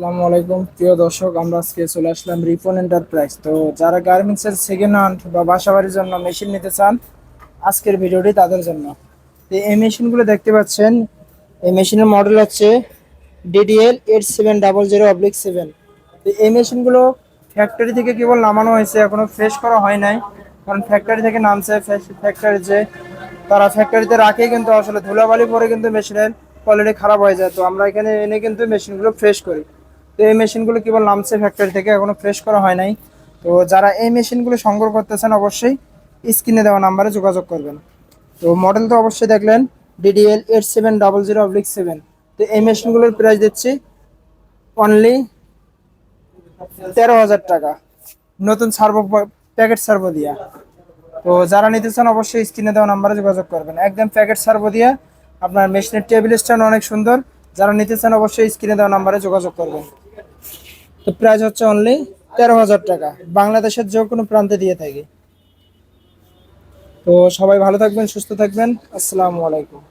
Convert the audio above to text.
আসসালামু আলাইকুম। প্রিয় দর্শক, আমরা আজকে চলে আসলাম রিপন এন্টারপ্রাইজ তো যারা গার্মেন্টসের সেকেন্ড হ্যান্ড বা বাসাবাড়ির জন্য মেশিন নিতে চান, আজকের ভিডিওটি তাদের জন্য। তো এই মেশিনগুলো দেখতে পাচ্ছেন, এই মেশিনের মডেল হচ্ছে DDL eight seven double zero oblique seven তো এই মেশিনগুলো ফ্যাক্টরি থেকে কেবল নামানো হয়েছে, এখনও ফ্রেশ করা হয় নাই। কারণ ফ্যাক্টরি থেকে নামছে ফ্যাক্টরি যে তারা ফ্যাক্টরিতে রাখে কিন্তু আসলে ধুলাবালি পরে কিন্তু মেশিনের কোয়ালিটি খারাপ হয়ে যায়। তো আমরা এখানে এনে কিন্তু মেশিনগুলো ফ্রেশ করি। তো এই মেশিনগুলো কেবল নামছে ফ্যাক্টরি থেকে এখনও ফ্রেশ করা হয় নাই। তো যারা এই মেশিনগুলো সংগ্রহ করতেছেন অবশ্যই স্ক্রিনে দেওয়া নাম্বারে যোগাযোগ করবেন। তো মডেল তো অবশ্যই দেখলেন DDL eight seven double zero oblique seven তো এই মেশিনগুলোর প্রাইস দিচ্ছি অনলি তেরো হাজার টাকা। নতুন সার্ভো প্যাকেট সার্ভো দিয়া। তো যারা নিতে চান অবশ্যই স্ক্রিনে দেওয়া নাম্বারে যোগাযোগ করবেন। একদম প্যাকেট সার্ভো দিয়ে আপনার মেশিনের টেবিল স্ট্যান্ড অনেক সুন্দর। যারা নিতে চান অবশ্যই স্ক্রিনে দেওয়া নাম্বারে যোগাযোগ করবেন। তো প্রাইস হচ্ছে অনলি তেরো হাজার টাকা। বাংলাদেশের যে কোনো প্রান্তে দিয়ে থাকি। তো সবাই ভালো থাকবেন, সুস্থ থাকবেন। আসসালামু আলাইকুম।